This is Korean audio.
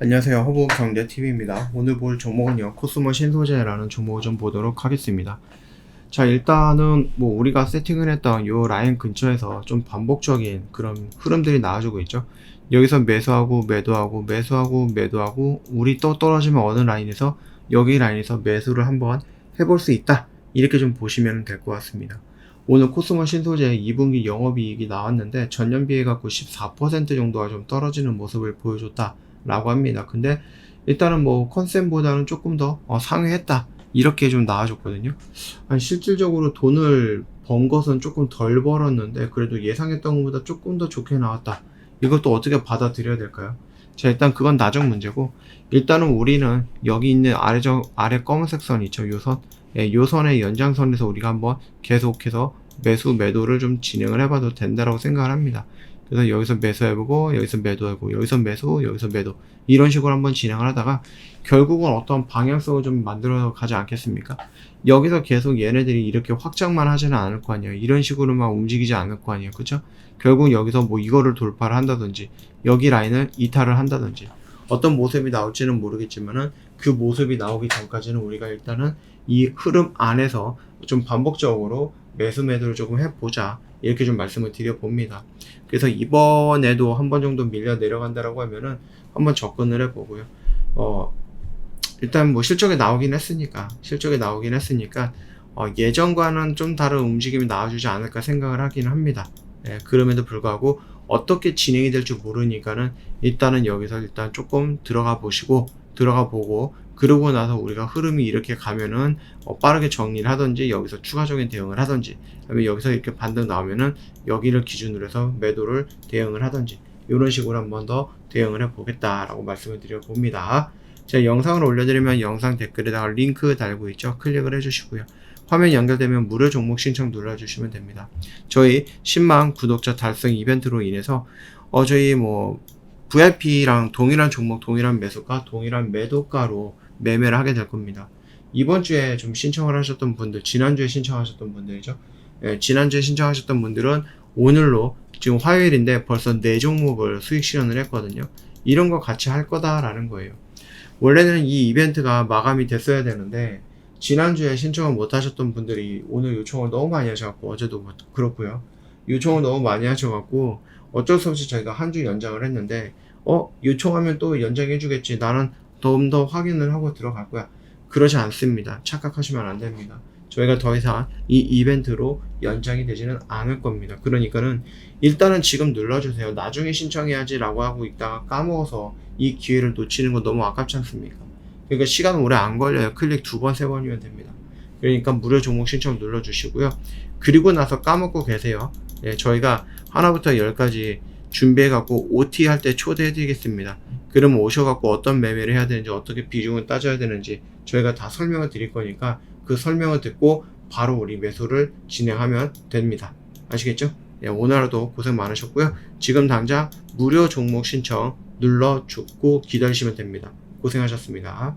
안녕하세요. 허브 경제TV입니다. 오늘 볼 종목은요, 코스모 신소재라는 종목을 좀 보도록 하겠습니다. 자, 일단은 뭐 우리가 세팅을 했던 요 라인 근처에서 좀 반복적인 그런 흐름들이 나와주고 있죠. 여기서 매수하고 매도하고 매수하고 매도하고 우리 또 떨어지면 어느 라인에서 여기 라인에서 매수를 한번 해볼 수 있다. 이렇게 좀 보시면 될 것 같습니다. 오늘 코스모 신소재 2분기 영업이익이 나왔는데 전년 비해 갖고 14% 정도가 좀 떨어지는 모습을 보여줬다. 라고 합니다. 근데 일단은 뭐 컨셉보다는 조금 더 어, 상회했다. 이렇게 좀 나와줬거든요. 아니, 실질적으로 돈을 번 것은 조금 덜 벌었는데 그래도 예상했던 것보다 조금 더 좋게 나왔다. 이것도 어떻게 받아들여야 될까요? 자, 일단 그건 나중 문제고 일단은 우리는 여기 있는 아래저 아래 검은색 선 있죠. 요 선. 예, 요 선의 연장선에서 우리가 한번 계속해서 매수 매도를 좀 진행을 해봐도 된다라고 생각을 합니다. 그래서 여기서 매수해보고 여기서 매도해보고 여기서 매수 여기서 매도 이런 식으로 한번 진행을 하다가 결국은 어떤 방향성을 좀 만들어 가지 않겠습니까? 여기서 계속 얘네들이 이렇게 확장만 하지는 않을 거 아니에요. 이런 식으로만 움직이지 않을 거 아니에요. 그쵸? 결국 여기서 뭐 이거를 돌파를 한다든지 여기 라인을 이탈을 한다든지 어떤 모습이 나올지는 모르겠지만은 그 모습이 나오기 전까지는 우리가 일단은 이 흐름 안에서 좀 반복적으로 매수 매도를 조금 해보자 이렇게 좀 말씀을 드려봅니다. 그래서 이번에도 한 번 정도 밀려 내려간다라고 하면은 한번 접근을 해보고요. 어 일단 뭐 실적에 나오긴 했으니까 실적에 나오긴 했으니까 어, 예전과는 좀 다른 움직임이 나와주지 않을까 생각을 하긴 합니다. 예, 그럼에도 불구하고 어떻게 진행이 될지 모르니까는 일단은 여기서 일단 조금 들어가 보시고 들어가 보고 그러고 나서 우리가 흐름이 이렇게 가면은 어, 빠르게 정리를 하든지 여기서 추가적인 대응을 하든지 그다음에 여기서 이렇게 반등 나오면은 여기를 기준으로 해서 매도를 대응을 하든지 이런 식으로 한 번 더 대응을 해 보겠다라고 말씀을 드려 봅니다. 제가 영상을 올려드리면 영상 댓글에다가 링크 달고 있죠. 클릭을 해주시고요. 화면 연결되면 무료 종목 신청 눌러주시면 됩니다. 저희 10만 구독자 달성 이벤트로 인해서 어 저희 뭐 VIP랑 동일한 종목, 동일한 매수가, 동일한 매도가로 매매를 하게 될 겁니다. 이번 주에 좀 신청을 하셨던 분들, 지난주에 신청하셨던 분들이죠. 예, 지난주에 신청하셨던 분들은 오늘로 지금 화요일인데 벌써 4종목을 수익 실현을 했거든요. 이런 거 같이 할 거다라는 거예요. 원래는 이 이벤트가 마감이 됐어야 되는데 지난주에 신청을 못 하셨던 분들이 오늘 요청을 너무 많이 하셔갖고 어제도 뭐 그렇고요. 요청을 너무 많이 하셔갖고 어쩔 수 없이 저희가 한 주 연장을 했는데 어 요청하면 또 연장해 주겠지 나는 좀 더 확인을 하고 들어갈 거야 그러지 않습니다. 착각하시면 안 됩니다. 저희가 더 이상 이 이벤트로 연장이 되지는 않을 겁니다. 그러니까는 일단은 지금 눌러주세요. 나중에 신청해야지 라고 하고 있다가 까먹어서 이 기회를 놓치는 거 너무 아깝지 않습니까? 그러니까 시간 오래 안 걸려요. 클릭 두 번 세 번이면 됩니다. 그러니까 무료 종목 신청 눌러주시고요. 그리고 나서 까먹고 계세요. 예, 저희가 하나부터 열까지 준비해갖고 OT 할 때 초대해드리겠습니다. 그러면 오셔갖고 어떤 매매를 해야 되는지 어떻게 비중을 따져야 되는지 저희가 다 설명을 드릴 거니까 그 설명을 듣고 바로 우리 매수를 진행하면 됩니다. 아시겠죠? 예, 오늘 하루도 고생 많으셨고요. 지금 당장 무료 종목 신청 눌러주고 기다리시면 됩니다. 고생하셨습니다.